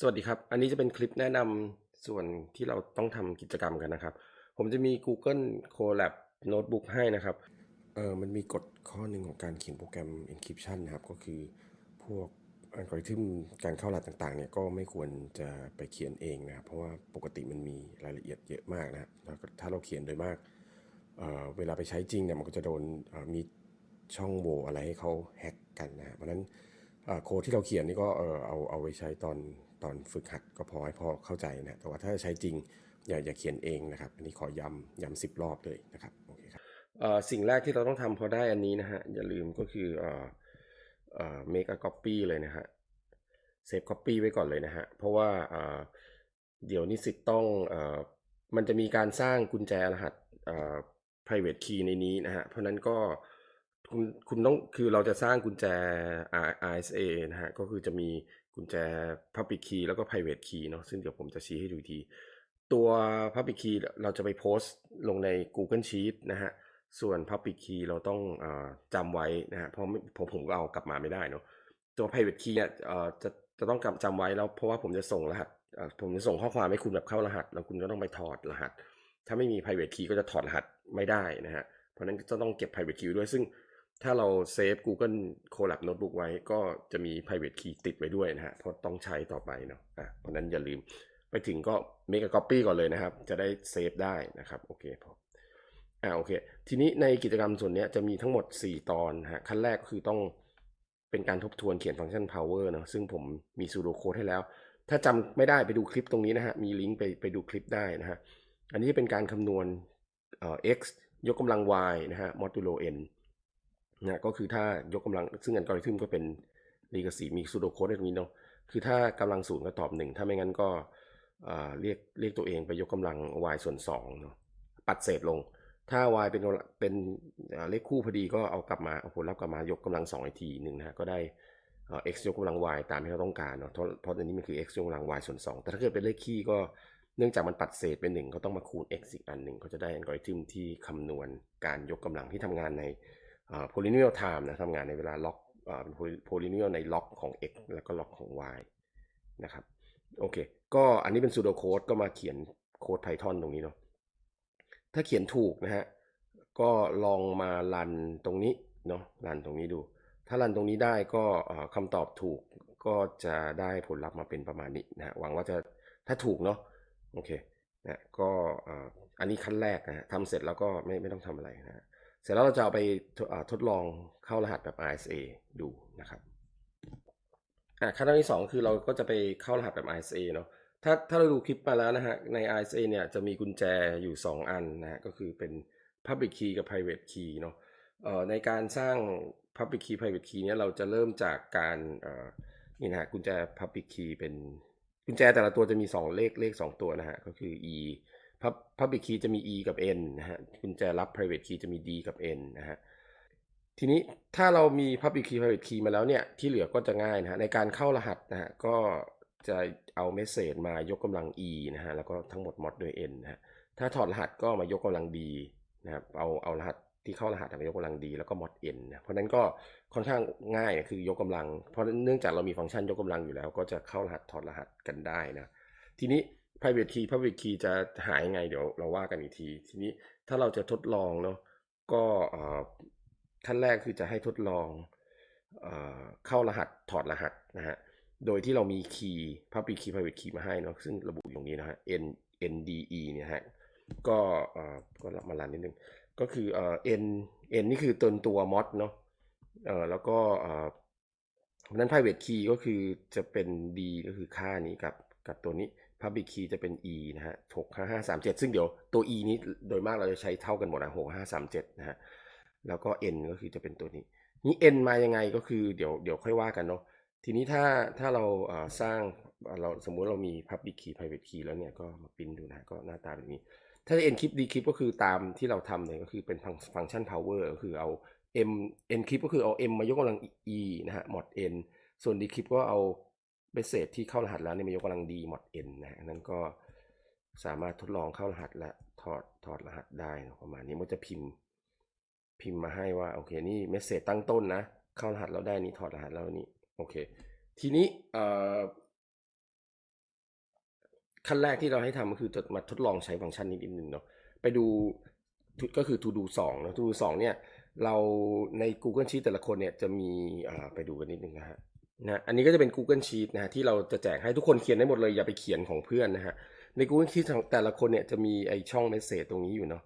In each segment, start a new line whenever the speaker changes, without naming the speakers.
สวัสดีครับ อันนี้จะเป็นคลิปแนะนำส่วนที่เราต้องทำกิจกรรมกันนะครับ ผมจะมี Google Colab Notebook ให้นะครับ เออมันมีกฎข้อหนึ่งของการเขียนโปรแกรม encryption นะครับ ก็คือพวกอัลกอริทึมการเข้ารหัสต่างๆเนี่ยก็ไม่ควรจะไปเขียนเองนะครับ เพราะว่าปกติมันมีรายละเอียดเยอะมากนะครับถ้าเราเขียนโดยมากเเวลาไปใช้จริงเนี่ยมันก็จะโดนมีช่องโหว่อะไรให้เขาแฮ็กกันนะเพราะนั้นโค้ดที่เราเขียนนี่ก็เออเอาเอาไว้ใช้ตอน ตอนฝึกหัดก็พอให้พอเข้าใจนะแต่ว่าถ้าจะใช้จริงอย่าอย่าเขียนเองนะครับ อันนี้ขอย้ำย้ำสิบรอบเลยนะครับโอเคครับสิ่งแรกที่เราต้องทำพอได้อันนี้นะฮะอย่าลืมก็คือเอ่อเอ่อ make a copy เลยนะฮะ save copy ไว้ก่อนเลยนะฮะเพราะว่าเอ่อเดี๋ยวนิสิตต้องเอ่อมันจะมีการสร้างกุญแจรหัสเอ่อ private key ในนี้นะฮะเพราะนั้นก็คุณคุณต้องคือเราจะสร้างกุญแจ RSA นะฮะก็คือจะมี กุญแจ public key แล้วก็ private key เนาะซึ่งเดี๋ยวผมจะชี้ให้ดูที ตัว Public Key เราจะไปโพสต์ลงใน Google Sheet นะฮะส่วน Public Key เราต้องอจำไว้นะฮะเพราะผมผมก็เอากลับมาไม่ได้เนาะตัว Private Key เนี่ยจะจะต้องจำไว้แล้วเพราะว่าผมจะส่งรหัสผมจะส่งข้อความให้คุณแบบเข้ารหัส แล้วคุณก็ต้องไปถอดรหัส ถ้าไม่มี private key ก็จะถอดรหัสไม่ได้นะฮะเพราะนั้นจะต้องเก็บ private key ด้วยซึ่ง ถ้าเราเซฟ Google Colab Notebook ไว้ก็จะมี private key ติดไว้ด้วยนะฮะเพราะต้องใช้ต่อไปเนาะอะเพราะนั้นอย่าลืมไปถึงก็ make a copy ก่อนเลยนะครับ จะได้เซฟได้นะครับโอเคพออ่าโอเค ทีนี้ในกิจกรรมส่วนนี้จะมีทั้งหมด 4 ตอนนะฮะขั้นแรกคือต้องเป็นการทบทวนเขียนฟังก์ชัน power เนาะซึ่งผมมี pseudo code ให้แล้ว ถ้าจำไม่ได้ไปดูคลิปตรงนี้นะฮะ มีลิงก์ไปไปดูคลิปได้นะฮะ อันนี้เป็นการคำนวณเอ่อ x ยกกำลัง y นะฮะ modulo n นะก็คือถ้ายกกำลังซึ่งอัลกอริทึมก็เป็น recursive มี pseudo code ตรงนี้เนาะคือถ้ากำลังศูนย์ก็ตอบหนึ่งถ้าไม่งั้นก็เอ่อเรียกเรียกตัวเองไปยกกำลัง y ส่วน2เนาะปัดเศษลง ถ้า y เป็นเป็นเลขคู่พอดีก็เอากลับมาเอาผลลัพธ์กลับมายกกำลัง2อีกทีหนึ่งนะก็ได้เอ่อ x ยกกำลัง y ตามที่เราต้องการเนาะเพราะเพราะอันนี้มันคือ x ยกกำลัง y ส่วน 2 แต่ถ้าเกิดเป็นเลขคี่ก็เนื่องจากมันปัดเศษเป็นหนึ่งก็ต้องมาคูณ x อีกอันหนึ่งก็จะได้อัลกอริทึมที่คำนวณการยกกำลังที่ทำงานใน โพลิ n น a l time นะทำงานในเวลาล็อกเป็นโพลิ n น a l ในล็อกของ x แล้วก็ล็อกของ y นะครับโอเค ก็อันนี้เป็น pseudo code ก็มาเขียนโค้ด Python ตรงนี้เนาะถ้าเขียนถูกนะฮะ ก็ลองมารันตรงนี้เนาะรันตรงนี้ดู ถ้ารันตรงนี้ได้ก็คำตอบถูกก็จะได้ผลลัพธ์มาเป็นประมาณนี้นะฮะหวังว่าจะถ้าถูกเนาะโอเคนะก็อันนี้ขั้นแรกนะฮะทำเสร็จแล้วก็ไม่ไม่ต้องทำอะไรนะฮะ เสร็จแล้วเราจะเอาไปทดอ่าทดลองเข้ารหัสแบบ RSA ดูนะครับอะขั้นตอนที่สองคือเราก็จะไปเข้ารหัสแบบ RSA เนาะถ้าถ้าเราดูคลิปมาแล้วนะฮะใน RSA เนี่ยจะมีกุญแจอยู่ 2 อันนะฮะก็คือเป็น Public Key กับ Private Key เนาะเอ่อในการสร้าง Public Key Private Key เนี่ยเราจะเริ่มจากการเอ่อนี่นะฮะกุญแจ Public Key เป็นกุญแจแต่ละตัวจะมี 2 เลขเลข 2 ตัวนะฮะก็คือ e Public Key จะมี e กับ n นะฮะกุญแจรับ Private Key จะมี d กับ n นะฮะทีนี้ถ้าเรามี Public Key Private Key มาแล้วเนี่ยที่เหลือก็จะง่ายนะฮะในการเข้ารหัสนะฮะก็จะเอาเมสเซจมายกกำลัง e นะฮะแล้วก็ทั้งหมดมอดด้วย n นะฮะถ้าถอดรหัสก็มายกกำลัง d นะครับเอาเอารหัสที่เข้ารหัสมายกกำลัง d แล้วก็มอด n นะเพราะนั้นก็ค่อนข้างง่ายคือยกกำลัง เพราะเนื่องจากเรามีฟังก์ชันยกกำลังอยู่แล้ว ก็จะเข้ารหัสถอดรหัสกันได้นะทีนี้ private key public key จะหายงไงเดี๋ยวเราว่ากันอีกที ทีนี้ถ้าเราจะทดลองเนาะก็ขั้นแรกคือจะให้ทดลองเอเข้ารหัสถอดรหัสนะฮะโดยที่เรามีคีย์ public key private key มาให้เนาะซึ่งระบุอยู่ตรงนี้นะฮะ n nde เนี่ยฮะก็ก็มาลันนิดนึง ก็คือเอ่อ n n นี่คือตัวตัว mod เนาะเอ่อแล้วก็เอ่อเพราะนั้น private key ก็คือจะเป็น d ก็คือค่านี้กับกับตัวนี้ Public Key จะเป็น e นะฮะ6 5 5 3 7ซึ่งเดี๋ยวตัว e นี้โดยมากเราจะใช้เท่ากันหมดนะ6 5 3 7นะฮะแล้วก็ n ก็คือจะเป็นตัวนี้ นี้ n มายังไงก็คือเดี๋ยวเดี๋ยวค่อยว่ากันเนาะทีนี้ถ้าถ้าเราสร้างเราสมมุติเรามี Public Key Private Key แล้วเนี่ยก็มาปริ้นดูนะก็หน้าตาแบบนี้ ถ้า encrypt decrypt ก็คือตามที่เราทำเลยก็คือเป็นฟังก์ชัน power ก็คือเอา m encrypt ก็คือเอา m มายกกำลัง e นะฮะ mod n ส่วน decrypt ก็เอา มสเซจที่เข้ารหัสแล้วเนี่ยมายกกำลัง d mod n นะฮะอันนั้นก็สามารถทดลองเข้ารหัสและถอดถอดรหัสได้นะประมาณนี้มันจะพิมพ์พิมพ์มาให้ว่าโอเคนี่เมสเซจตั้งต้นนะ เข้ารหัสแล้วได้นี้ถอดรหัสแล้วนี่โอเค ทีนี้ขั้นแรกที่เราให้ทำก็คือจะมาทดลองใช้ฟังก์ชันนี้นิดนึงเนาะไปดูก็คือ to do 2นะ to do 2เนี่ยเราใน Google Sheet แต่ละคนเนี่ยจะมีไปดูกันนิดนึงนะฮะ นะอันนี้ก็จะเป็น Google Sheet นะฮะที่เราจะแจกให้ทุกคนเขียนได้หมดเลยอย่าไปเขียนของเพื่อนนะฮะใน Google Sheet ของแต่ละคนเนี่ยจะมีไอช่องเมสเซจตรงนี้อยู่เนาะ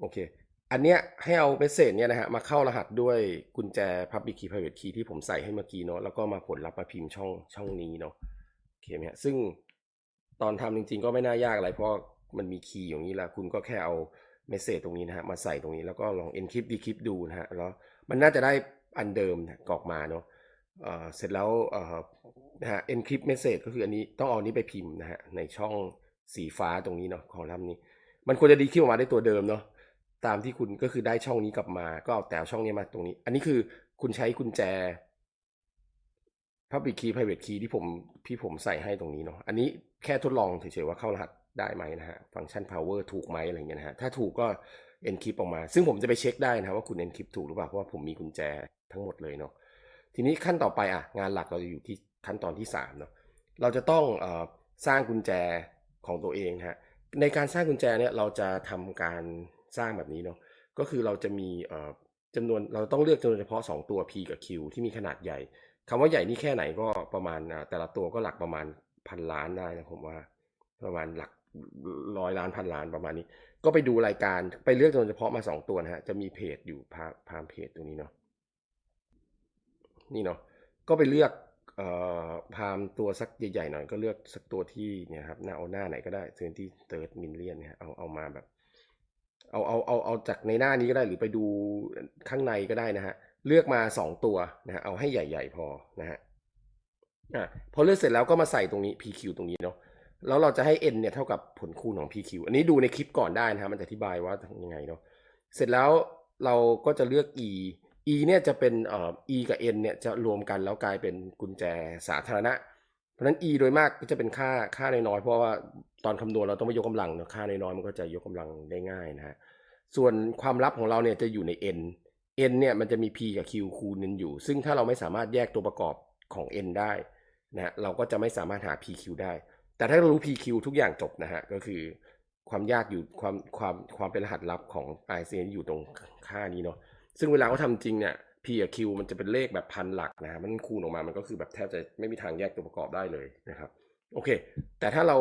โอเค อันเนี้ยให้เอาเมสเซจเนี่ยนะฮะมาเข้ารหัสด้วยกุญแจ Public Key Private Key ที่ผมใส่ให้เมื่อกี้เนาะแล้วก็มาผลลัพธ์มาพิมพ์ช่องช่องนี้เนาะโอเคไหมฮะซึ่งตอนทำจริง ๆ ก็ไม่น่ายากอะไรเพราะมันมีคีย์อย่างนี้ล้วคุณก็แค่เอาเมสเซจตรงนี้นะฮะมาใส่ตรงนี้แล้วก็ลอง encrypt decrypt ดูนะฮะแล้วมันน่าจะได้อันเดิมนะกรอกมาเนาะ เสร็จแล้วนะฮะ encrypt message ก็คืออันนี้ต้องเอานี้ไปพิมพ์นะฮะในช่องสีฟ้าตรงนี้เนาะคอลัมน์นี้ มันควรจะดีขึ้นออกมาได้ตัวเดิมเนาะตามที่คุณก็คือได้ช่องนี้กลับมา ก็เอาแต่ช่องนี้มาตรงนี้ อันนี้คือคุณใช้กุญแจ Public Key Private Key ที่ผมที่ผมใส่ให้ตรงนี้เนาะอันนี้แค่ทดลองเฉยๆว่าเข้ารหัสได้ไหมนะฮะฟังก์ชัน power ถูกไหมอะไรเงี้ยนะฮะถ้าถูกก็ encrypt ออกมา ซึ่งผมจะไปเช็คได้นะว่าคุณ encrypt ถูกหรือเปล่าเพราะว่าผมมีกุญแจทั้งหมดเลยเนาะ ทีนี้ขั้นต่อไปอะงานหลักเราจะอยู่ที่ขั้นตอนที่3เนาะเราจะต้องอสร้างกุญแจของตัวเองฮะในการสร้างกุญแจเนี่ยเราจะทำการสร้างแบบนี้เนาะก็คือเราจะมีจำนวนเราต้องเลือกจำนวนเฉพาะ 2 ตัว P กับ Q ที่มีขนาดใหญ่คำว่าใหญ่นี่แค่ไหนก็ประมาณแต่ละตัวก็หลักประมาณพันล้านได้นะผมว่าประมาณหลักร้อยล้านพันล้านประมาณนี้ ก็ไปดูรายการไปเลือกจำนวนเฉพาะมา 2 ตัวนะฮะจะมีเพจอยู่พามเพจตรงนี้เนาะ นี่เนาะก็ไปเลือกพามตัวสักใหญ่ๆหน่อยก็เลือกสักตัวที่เนี่ยครับหน้าเอาหน้าไหนก็ได้เซนที่เติร์ดมิลเลียนเนี่ยเอาเอามาแบบ เอาเอาเอาเอาจากในหน้านี้ก็ได้หรือไปดูข้างในก็ได้นะฮะเลือกมา 2 ตัวนะฮะเอาให้ใหญ่ๆพอนะฮะอะพอเลือกเสร็จแล้วก็มาใส่ตรงนี้ PQ ตรงนี้เนาะแล้วเราจะให้ n เนี่ยเท่ากับผลคูณของ PQ อันนี้ดูในคลิปก่อนได้นะฮะมันจะอธิบายว่าทำยังไงเนาะเสร็จแล้วเราก็จะเลือก e e เนี่ยจะเป็นเอ่อ e กับ n เนี่ยจะรวมกันแล้วกลายเป็นกุญแจสาธารณะ เพราะฉะนั้น e โดยมากก็จะเป็นค่าค่าน้อยๆเพราะว่าตอนคำนวณเราต้องไม่ยกกำลังเนาะค่าน้อยๆมันก็จะยกกำลังได้ง่ายนะฮะส่วนความลับของเราเนี่ยจะอยู่ใน n n เนี่ยมันจะมี p กับ q คูณกันอยู่ ซึ่งถ้าเราไม่สามารถแยกตัวประกอบของ n ได้นะฮะเราก็จะไม่สามารถหา pq ได้ แต่ถ้าเรารู้ pq ทุกอย่างจบนะฮะก็คือความยากอยู่ความความความเป็นรหัสลับของ ICN อยู่ตรงค่านี้เนาะ ซึ่งเวลาเขาทำจริงเนี่ย p กับ q มันจะเป็นเลขแบบพันหลักนะฮะมันคูณออกมามันก็คือแบบแทบจะไม่มีทางแยกตัวประกอบได้เลยนะครับ โอเค แต่ถ้าเรา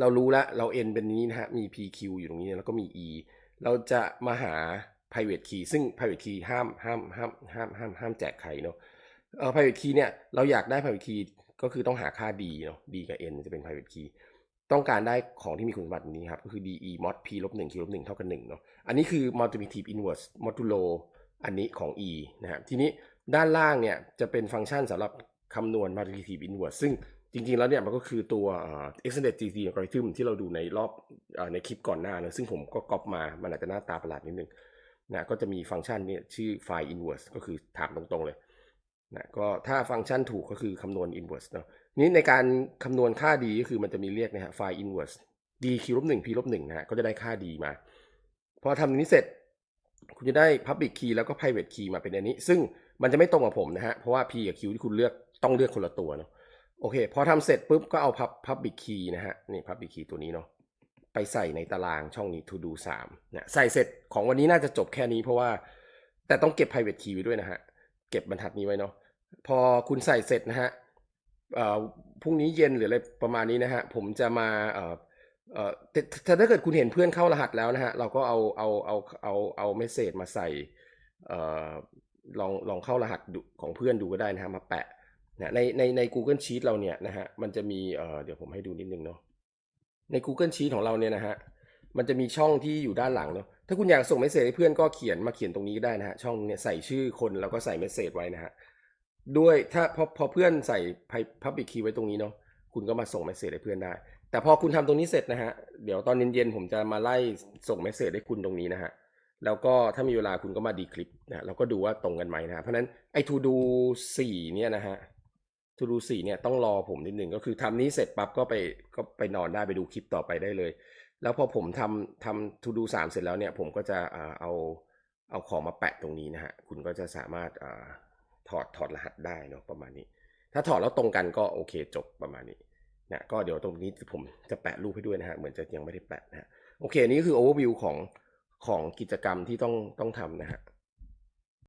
เรารู้แล้วเรา n เป็นนี้นะฮะมี pq อยู่ตรงนี้แล้วก็มี e เราจะมาหา private key ซึ่ง private key ห้ามห้ามห้ามห้ามห้ามห้ามแจกใครเนาะเอ่อ private key เนี่ยเราอยากได้ private key ก็คือต้องหาค่า d เนาะ d กับ n จะเป็น private key ต้องการได้ของที่มีคุณสมบัตินี้ครับ ก็คือ de mod p ลบ1 q ลบ1เท่ากัน1เนาะ อันนี้คือ multiplicative inverse modulo อันนี้ของ e นะครับทีนี้ด้านล่างเนี่ยจะเป็นฟังก์ชันสำหรับคำนวณ multiplicative inverse ซึ่งจริงๆ แล้วเนี่ยมันก็คือตัวเอ่อ extended GT algorithm ที่เราดูในรอบอในคลิปก่อนหน้าเนะซึ่งผมก็ก๊อปมา มันอาจจะหน้าตาประหลาดนิดนึงนะก็จะมีฟังก์ชันเนี่ยชื่อ find inverse ก็คือถามตรงๆเลยนะก็ถ้าฟังก์ชันถูกก็คือคำนวณ inverse เนาะ นี้ในการคำนวณค่า d ก็คือมันจะมีเรียกนะฮะ find inverse d q ลบ1 p ลบ1นะฮะก็จะได้ค่า d มา พอทำนี้เสร็จ คุณจะได้ Public Key แล้วก็ Private Key มาเป็นอันนี้ ซึ่งมันจะไม่ตรงกับผมนะฮะ เพราะว่า P กับ Q ที่คุณเลือกต้องเลือกคนละตัวเนาะโอเค พอทำเสร็จปุ๊บก็เอา Pub- Public Key นะฮะ นี่ Public Key ตัวนี้เนาะไปใส่ในตารางช่องนี้ To Do 3นะใส่เสร็จของวันนี้น่าจะจบแค่นี้เพราะว่า แต่ต้องเก็บ Private Key ไว้ด้วยนะฮะ เก็บบรรทัดนี้ไว้เนาะพอคุณใส่เสร็จนะฮะ พรุ่งนี้เย็นหรืออะไรประมาณนี้นะฮะ ผมจะมาเอ่อเอ่อแต่ถ้าเกิดคุณเห็นเพื่อนเข้ารหัสแล้วนะฮะ เราก็เอาเอาเอาเอาเอาเมสเซจมาใส่เอ่อลองลองเข้ารหัสของเพื่อนดูก็ได้นะฮะมาแปะนะในในใน Google Sheet เราเนี่ยนะฮะมันจะมีเอ่อเดี๋ยวผมให้ดูนิดนึงเนาะใน Google Sheet ของเราเนี่ยนะฮะมันจะมีช่องที่อยู่ด้านหลังเนาะถ้าคุณอยากส่งเมสเซจให้เพื่อนก็เขียนมาเขียนตรงนี้ก็ได้นะฮะช่องเนี่ยใส่ชื่อคนแล้วก็ใส่เมสเซจไว้นะฮะ ด้วยถ้าพอพอเพื่อนใส่ Public Key ไว้ตรงนี้เนาะคุณก็มาส่งเมสเซจให้เพื่อนได้ แต่พอคุณทำตรงนี้เสร็จนะฮะ เดี๋ยวตอนเย็นๆผมจะมาไล่ส่งเมสเซจให้คุณตรงนี้นะฮะ แล้วก็ถ้ามีเวลาคุณก็มาดีคลิปนะแล้วก็ดูว่าตรงกันไหมนะฮะเพราะนั้นไอ้ to do สี่เนี่ยนะฮะ to do สี่เนี่ยต้องรอผมนิดหนึ่งก็คือทำนี้เสร็จปั๊บก็ไปก็ไปนอนได้ไปดูคลิปต่อไปได้เลย แล้วพอผมทำทำ to do สามเสร็จแล้วเนี่ยผมก็จะอ่าเอาเอาของมาแปะตรงนี้นะฮะ คุณก็จะสามารถ ถอดถอดรหัสได้เนาะประมาณนี้ ถ้าถอดแล้วตรงกันก็โอเคจบประมาณนี้นะก็เดี๋ยวตรงนี้ผมจะแปะรูปให้ด้วยนะฮะเหมือนจะยังไม่ได้แปะนะฮะโอเคนี้คือโอเวอร์วิวของของกิจกรรมที่ต้องต้องทำนะฮะ